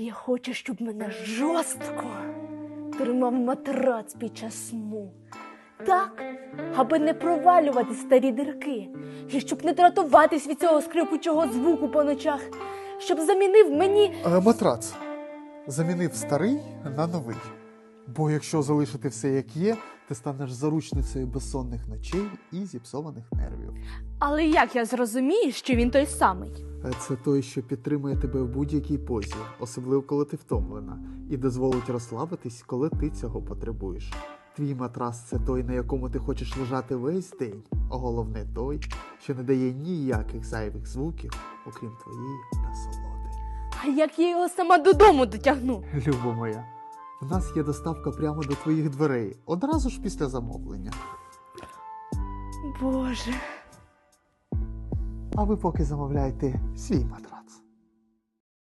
Я хочу, щоб мене жорстко тримав матрац під час сну. Так, аби не провалювати старі дирки, і щоб не дратуватись від цього скрипучого звуку по ночах, щоб замінив мені. Е, матрац. Замінив старий на новий. Бо якщо залишити все як є, ти станеш заручницею безсонних ночей і зіпсованих нервів. Але як я зрозумію, що він той самий? Е, Це той, що підтримує тебе в будь-якій позі, особливо коли ти втомлена, і дозволить розслабитись, коли ти цього потребуєш. Твій матрас це той, на якому ти хочеш лежати весь день, а головне той, що не дає ніяких зайвих звуків, окрім твоєї насолоди. А як я його сама додому дотягну? Любо моя, в нас є доставка прямо до твоїх дверей, одразу ж після замовлення. Боже. А ви поки замовляйте свій матрас.